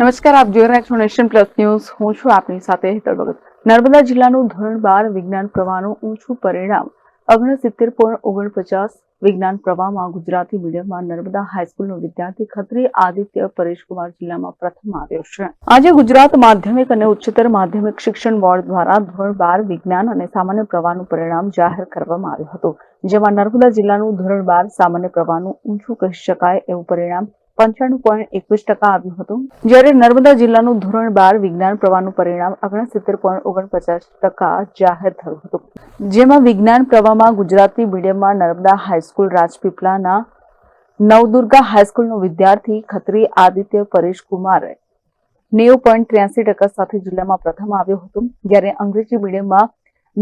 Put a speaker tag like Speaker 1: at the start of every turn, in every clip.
Speaker 1: નમસ્કાર આપ જોઈ રહ્યા છો નેશન પ્લસ ન્યૂઝ હું છું આપની સાથે હેતલ ભગત નર્મદા જિલ્લાનું ધોરણ બાર વિજ્ઞાન પ્રવાહનું ઊંચું પરિણામ ઓગણસિત્તેર પોઈન્ટ ઓગણપચાસ વિજ્ઞાન પ્રવાહમાં ગુજરાતી મીડિયમમાં નર્મદા હાઈસ્કૂલનો વિદ્યાર્થી ખત્રી આદિત્ય પરેશકુમાર જિલ્લામાં પ્રથમ આવ્યો છે આજે ગુજરાત માધ્યમિક અને ઉચ્ચતર માધ્યમિક શિક્ષણ બોર્ડ દ્વારા ધોરણ બાર વિજ્ઞાન અને સામાન્ય પ્રવાહનું પરિણામ જાહેર કરવામાં આવ્યું હતું જેમાં નર્મદા જિલ્લાનું ધોરણ બાર સામાન્ય પ્રવાહનું ઊંચું કહી શકાય એવું પરિણામ પંચાણું પોઈન્ટ એકવીસ ટકા આવ્યું હતું જ્યારે નર્મદા જિલ્લાનું ધોરણ બાર વિજ્ઞાન પ્રવાહનું પરિણામ ઓગણસિત્તેર પોઈન્ટ ઓગણપચાસ ટકા જાહેર થયું હતું જેમાં વિજ્ઞાન પ્રવાહમાં ગુજરાતી મીડિયમમાં નર્મદા હાઈસ્કૂલ રાજપીપલાના નવદુર્ગા હાઈસ્કૂલનો વિદ્યાર્થી ખત્રી આદિત્ય પરેશ કુમારે નેવું પોઈન્ટ ત્ર્યાસી ટકા સાથે જિલ્લામાં પ્રથમ આવ્યો હતો જ્યારે અંગ્રેજી મીડિયમમાં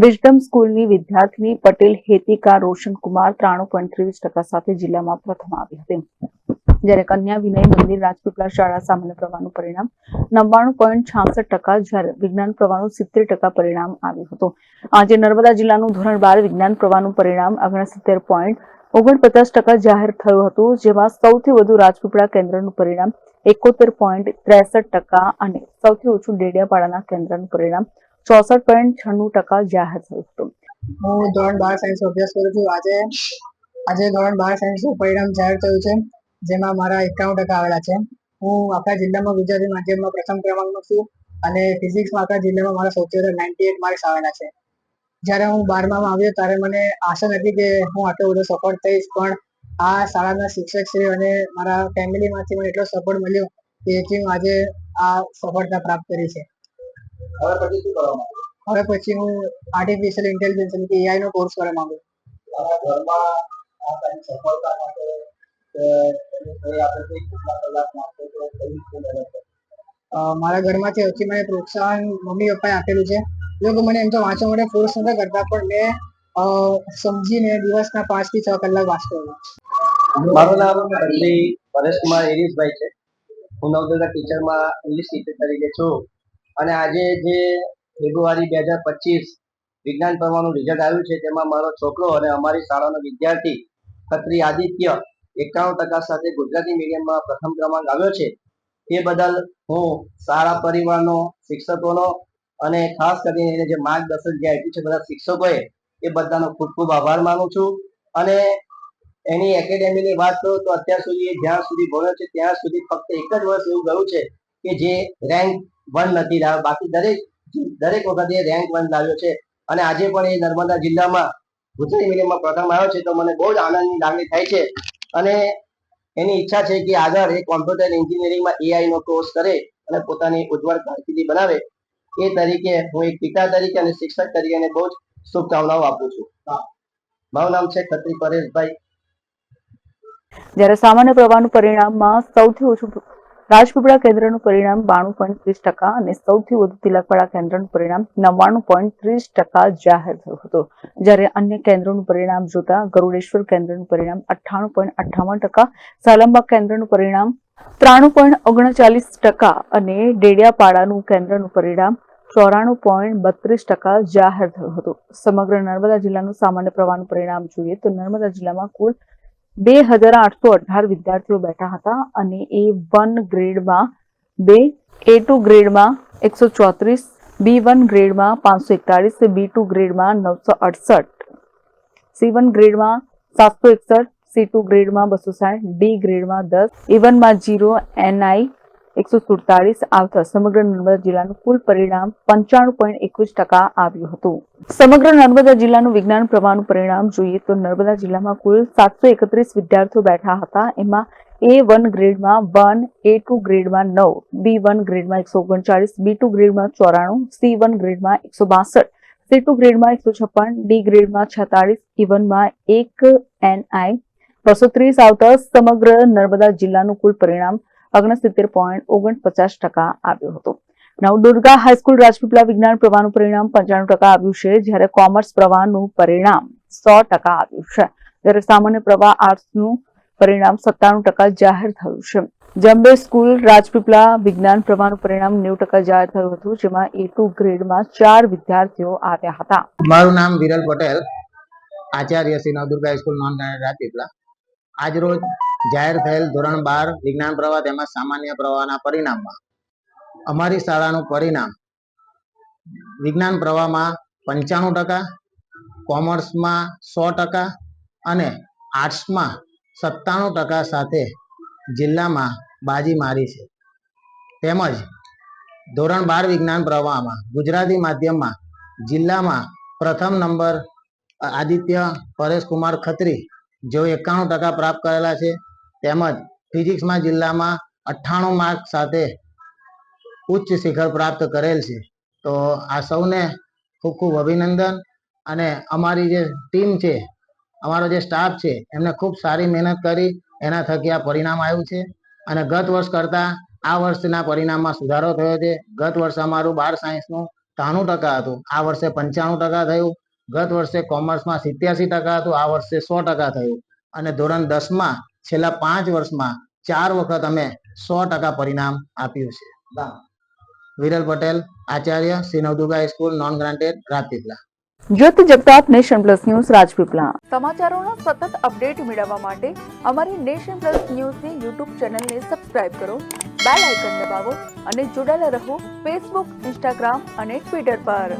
Speaker 1: વિઝડમ સ્કૂલની વિદ્યાર્થીની પટેલ હેતિકા રોશન કુમાર ત્રાણું પોઈન્ટ ત્રેવીસ ટકા સાથે જિલ્લામાં પ્રથમ આવી હતી જ્યારે કન્યા વિનય મંદિર રાજપીપળા શાળા સામાન્ય પ્રવાહનું પરિણામ નવ્વાણું પોઈન્ટ છાસઠ ટકા જ્યારે વિજ્ઞાન પ્રવાહનું સિત્તેર ટકા પરિણામ આવ્યું હતું આજે નર્મદા જિલ્લાનું ધોરણ બાર વિજ્ઞાન પ્રવાહનું પરિણામ ઓગણસિત્તેર પોઈન્ટ ઓગણપચાસ ટકા જાહેર થયું હતું જેમાં સૌથી વધુ રાજપીપળા કેન્દ્રનું પરિણામ એકોતેર પોઈન્ટ ત્રેસઠ ટકા અને સૌથી ઓછું ડેડિયાપાડાના કેન્દ્રનું પરિણામ ચોસઠ પોઈન્ટ છન્નું ટકા જાહેર થયું હતું
Speaker 2: હું ધોરણ બાર સાયન્સ અભ્યાસ કરું છું આજે આજે ધોરણ બાર સાયન્સનું પરિણામ જાહેર થયું છે જેમાં મારા એકાવન ટકા આવેલા છે હું આખા જિલ્લામાં ગુજરાતી માધ્યમમાં પ્રથમ ક્રમાંકનો છું અને ફિઝિક્સમાં આખા જિલ્લામાં મારા સૌથી વધારે નાઇન્ટી એટ માર્ક્સ આવેલા છે જ્યારે હું બારમામાં આવ્યો ત્યારે મને આશા નથી કે હું આટલો બધો સફળ થઈશ પણ આ શાળાના શિક્ષક શ્રી અને મારા ફેમિલીમાંથી મને એટલો સપોર્ટ મળ્યો કે હું આજે આ સફળતા પ્રાપ્ત કરી છે હવે પછી હું આર્ટિફિશિયલ ઇન્ટેલિજન્સ એટલે કે એઆઈ નો કોર્સ કરવા માંગુ છું મારા ઘરમાંથી સૌથી મને પ્રોત્સાહન મમ્મી પપ્પાએ આપેલું છે લોકો મને એમ તો વાંચવા માટે ફોર્સ નતા કરતા પણ મેં સમજીને દિવસના પાંચ થી છ કલાક વાંચતો હતો
Speaker 3: મારું નામ અરલી પરેશકુમાર એરીશભાઈ છે હું નવદોદા ટીચરમાં ઇંગ્લિશ ટીચર તરીકે છું અને આજે જે ફેબ્રુઆરી બે હજાર પચીસ વિજ્ઞાન પર્વનું રિઝલ્ટ આવ્યું છે તેમાં મારો છોકરો અને અમારી શાળાનો વિદ્યાર્થી ખત્રી આદિત્ય એકાણું ટકા સાથે ગુજરાતી મીડિયમમાં પ્રથમ ક્રમાંક આવ્યો છે તે બદલ હું સારા પરિવારનો શિક્ષકોનો અને ખાસ કરીને જે માર્ગદર્શન જે આપ્યું છે બધા શિક્ષકોએ એ બધાનો ખૂબ ખૂબ આભાર માનું છું અને એની એકેડેમીની વાત કરું તો અત્યાર સુધી એ જ્યાં સુધી ભણ્યો છે ત્યાં સુધી ફક્ત એક જ વર્ષ એવું ગયું છે કે જે રેન્ક વન નથી લાવ્યો બાકી દરેક દરેક વખતે રેન્ક વન લાવ્યો છે અને આજે પણ એ નર્મદા જિલ્લામાં ગુજરાતી મીડિયમમાં પ્રથમ આવ્યો છે તો મને બહુ જ આનંદની લાગણી થાય છે અને એની ઈચ્છા છે કે આગળ એ કોમ્પ્યુટર એન્જિનિયરિંગમાં એઆઈ નો કોર્સ કરે અને પોતાની ઉજ્જવળ કારકિર્દી બનાવે એ તરીકે હું એક પિતા તરીકે અને શિક્ષક તરીકે બહુ જ શુભકામનાઓ આપું છું મારું નામ છે ખત્રી પરેશભાઈ
Speaker 1: જયારે સામાન્ય પ્રવાહનું પરિણામમાં સૌથી ઓછું રાજપીપળા કેન્દ્રનું પરિણામ બાણું પોઈન્ટ ત્રીસ ટકા અને સૌથી વધુ તિલકવાડા કેન્દ્રનું પરિણામ નવ્વાણું પોઈન્ટ ત્રીસ ટકા જાહેર થયું હતું જ્યારે અન્ય કેન્દ્રોનું પરિણામ જોતા ગરુડેશ્વર કેન્દ્રનું પરિણામ અઠ્ઠાણું પોઈન્ટ અઠ્ઠાવન ટકા સાલંબા કેન્દ્રનું પરિણામ ત્રાણું પોઈન્ટ ઓગણચાલીસ ટકા અને ડેડિયાપાડાનું કેન્દ્રનું પરિણામ ચોરાણું પોઈન્ટ બત્રીસ ટકા જાહેર થયું હતું સમગ્ર નર્મદા જિલ્લાનું સામાન્ય પ્રવાહનું પરિણામ જોઈએ તો નર્મદા જિલ્લામાં કુલ બે હજાર આઠસો અઢાર વિદ્યાર્થીઓ બેઠા હતા અને એ વન ગ્રેડમાં બે એ ટુ ગ્રેડમાં એકસો ચોત્રીસ બી વન ગ્રેડમાં પાંચસો એકતાળીસ બી ટુ ગ્રેડમાં નવસો અડસઠ સી વન ગ્રેડમાં સાતસો એકસઠ સી ટુ ગ્રેડમાં બસો સાઠ ડી ગ્રેડમાં દસ એ વનમાં જીરો એનઆઈ એકસો સુડતાલીસ આવતા સમગ્ર નર્મદા જિલ્લાનું કુલ પરિણામ પંચાણું પોઈન્ટ એકવીસ ટકા આવ્યું હતું સમગ્ર નર્મદા જિલ્લાનું વિજ્ઞાન પ્રવાહનું પરિણામ જોઈએ તો નર્મદા જિલ્લામાં કુલ સાતસો એકત્રીસ વિદ્યાર્થીઓ બેઠા હતા એમાં એ વન ગ્રેડમાં વન એ ટુ ગ્રેડમાં નવ બી વન ગ્રેડમાં એકસો ઓગણચાળીસ બી ટુ ગ્રેડમાં ચોરાણું સી વન ગ્રેડમાં એકસો બાસઠ સી ટુ ગ્રેડમાં એકસો છપ્પન ડી ગ્રેડમાં છેતાળીસ ઇવનમાં એક એનઆઈ બસો ત્રીસ આવતા સમગ્ર નર્મદા જિલ્લાનું કુલ પરિણામ ઓગણસિત્તેર પોઈન્ટ ઓગણપચાસ ટકા આવ્યો હતો નવદુર્ગા હાઈસ્કૂલ રાજપીપળા વિજ્ઞાન પ્રવાહનું પરિણામ પંચાણું ટકા આવ્યું છે જ્યારે કોમર્સ પ્રવાહનું પરિણામ સો ટકા આવ્યું છે જ્યારે સામાન્ય પ્રવાહ આર્ટ્સનું પરિણામ સત્તાણું ટકા જાહેર થયું છે જમ્બે સ્કૂલ રાજપીપળા વિજ્ઞાન પ્રવાહનું પરિણામ નેવું ટકા જાહેર થયું હતું જેમાં એ ટુ ગ્રેડમાં ચાર વિદ્યાર્થીઓ આવ્યા હતા
Speaker 4: મારું નામ વિરલ પટેલ આચાર્ય શ્રી નવદુર્ગા સ્કૂલ નોન રાજપીપળા આજ રોજ જાહેર થયેલ ધોરણ બાર વિજ્ઞાન પ્રવાહ તેમજ સામાન્ય પ્રવાહના પરિણામમાં અમારી શાળાનું પરિણામ વિજ્ઞાન પ્રવાહમાં પંચાણું ટકા કોમર્સમાં સો ટકા અને આર્ટ્સમાં સત્તાણું ટકા સાથે જિલ્લામાં બાજી મારી છે તેમજ ધોરણ બાર વિજ્ઞાન પ્રવાહમાં ગુજરાતી માધ્યમમાં જિલ્લામાં પ્રથમ નંબર આદિત્ય પરેશકુમાર ખત્રી જેઓ એકાણું ટકા પ્રાપ્ત કરેલા છે તેમજ ફિઝિક્સમાં જિલ્લામાં અઠ્ઠાણું માર્ક સાથે ઉચ્ચ શિખર પ્રાપ્ત કરેલ છે તો આ સૌને ખૂબ ખૂબ અભિનંદન અને અમારી જે ટીમ છે અમારો જે સ્ટાફ છે એમને ખૂબ સારી મહેનત કરી એના થકી આ પરિણામ આવ્યું છે અને ગત વર્ષ કરતાં આ વર્ષના પરિણામમાં સુધારો થયો છે ગત વર્ષે અમારું બાર સાયન્સનું ત્રાણું ટકા હતું આ વર્ષે પંચાણું ટકા થયું ગત વર્ષે કોમર્સમાં સિત્યાસી ટકા હતું આ વર્ષે સો ટકા થયું અને ધોરણ દસમાં છેલ્લા પાંચ વર્ષમાં ચાર વખત અમે સો ટકા પરિણામ આપ્યું છે વિરલ પટેલ આચાર્ય Shri Durga school non granted Rajpipla
Speaker 1: Jyoti Jagtap nation plus news Rajpipla સમાચારોનો સતત અપડેટ મેળવવા માટે અમારી નેશન પ્લસ ન્યૂઝની યુટ્યુબ ચેનલને સબસ્ક્રાઇબ કરો બેલ આઇકન દબાવો અને જોડાયેલા રહો ફેસબુક ઇન્સ્ટાગ્રામ અને ટ્વિટર પર